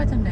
ว่าจังได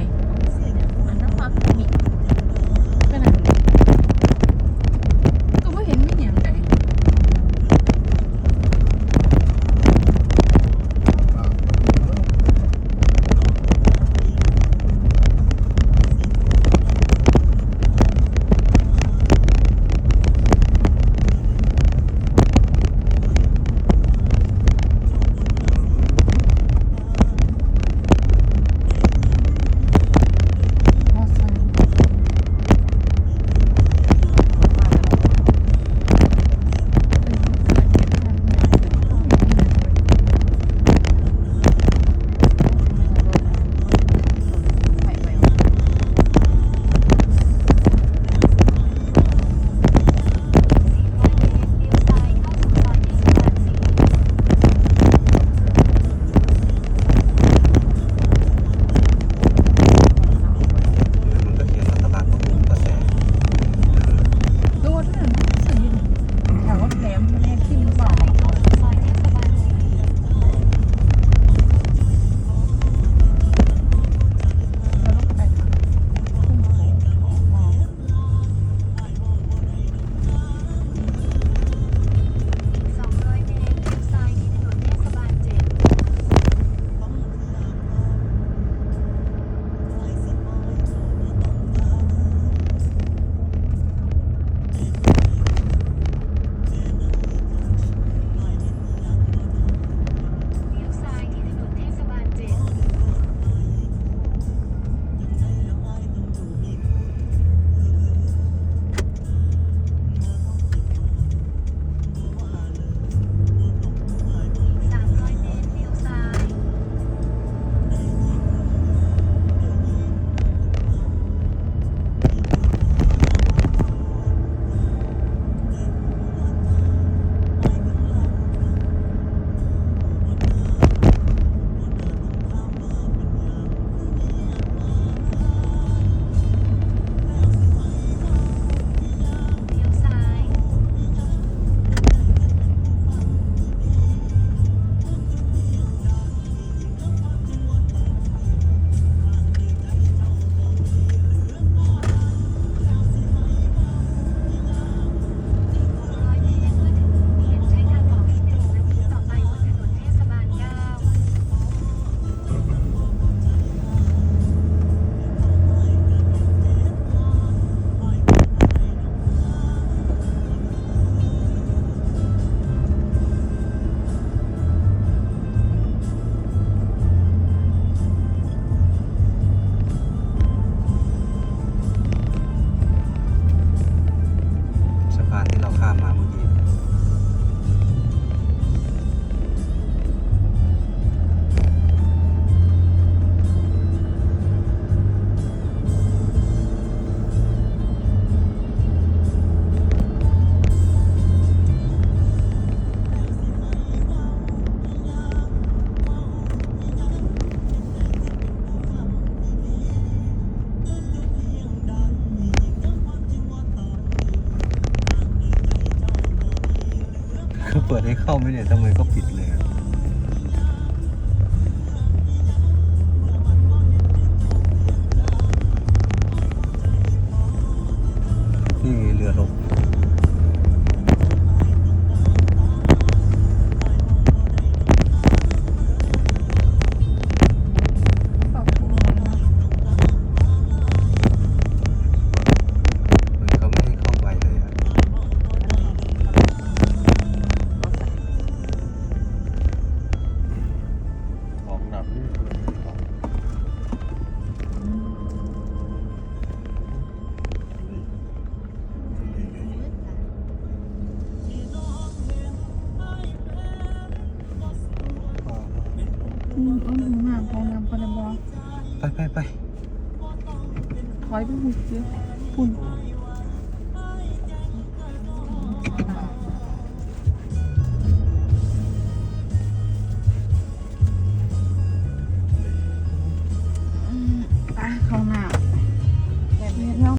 ก็เปิดให้เข้าไมเนี่ยทำไมก็ปิดเลย เอาหนูห่างเขานเลยบอไปไปไปถอยไปหุ่นเยอหุ่น